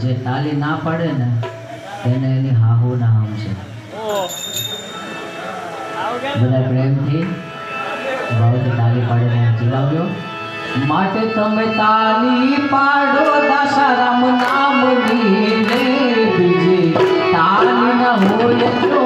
જે તાલી ના પડે ને, તેને એની હાહો ના હામ બધા પ્રેમથી ભાવથી તાલી પાડે ને ચીલાવજો. માટે તમે તાલી પાડો દશારામ નામની બીજી તાલી ના હોય તો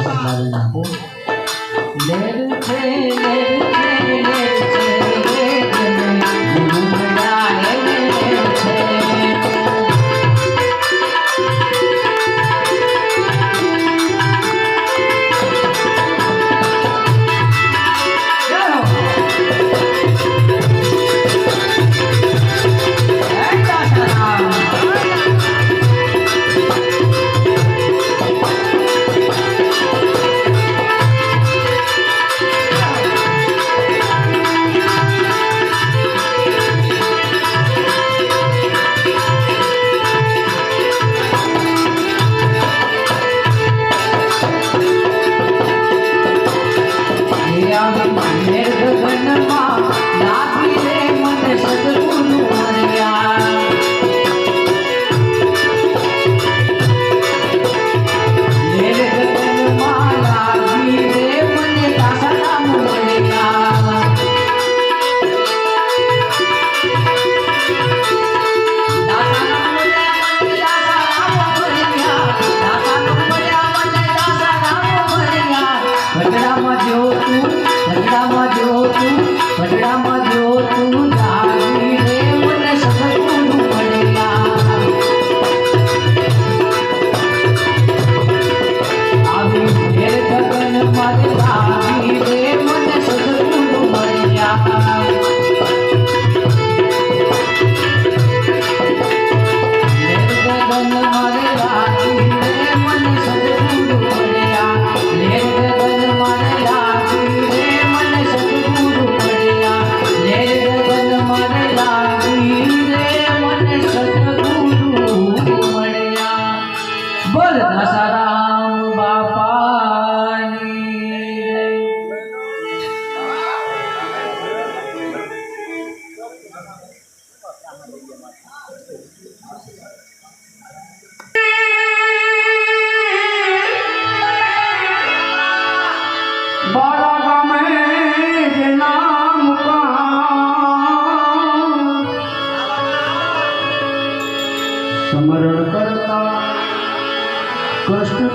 સંભાળી નાખું લેડ છે લેડ છે Oh,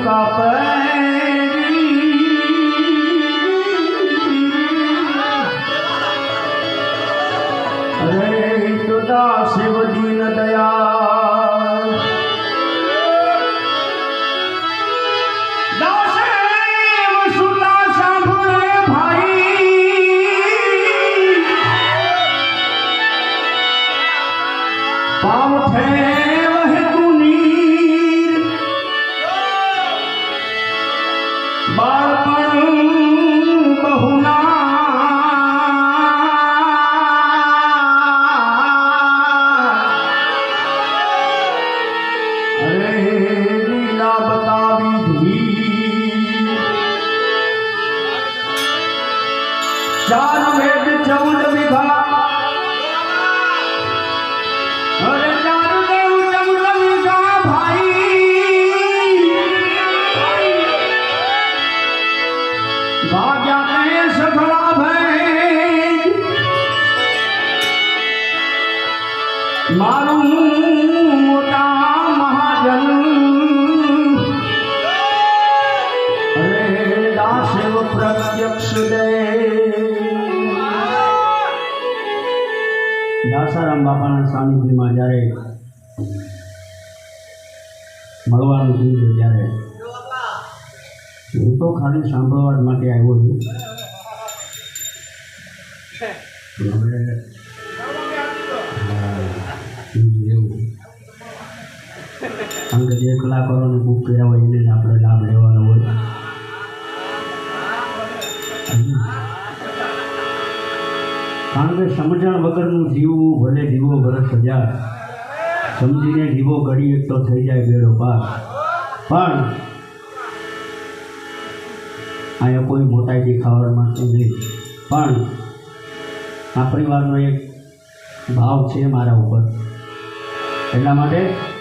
காப்ப चौंड विभाग બાપાના સાનિધ્યમાં જ્યારે મળવાનું થયું ત્યારે હું તો ખાલી સાંભળવા માટે આવ્યો છું. કારણ કે જે કલાકારોને બુક કર્યા હોય એને જ આપણે લાભ લેવાનો હોય. કારણ કે સમજણ વગરનું જીવવું ભલે દીવો વરસ હજાર સમજીને જીવો કરી એક તો થઈ જાય બેડો પાર. પણ અહીંયા કોઈ મોટાઈ દેખાવા માટે નહીં. પણ આ પરિવારનો એક ભાવ છે મારા ઉપર. એટલા માટે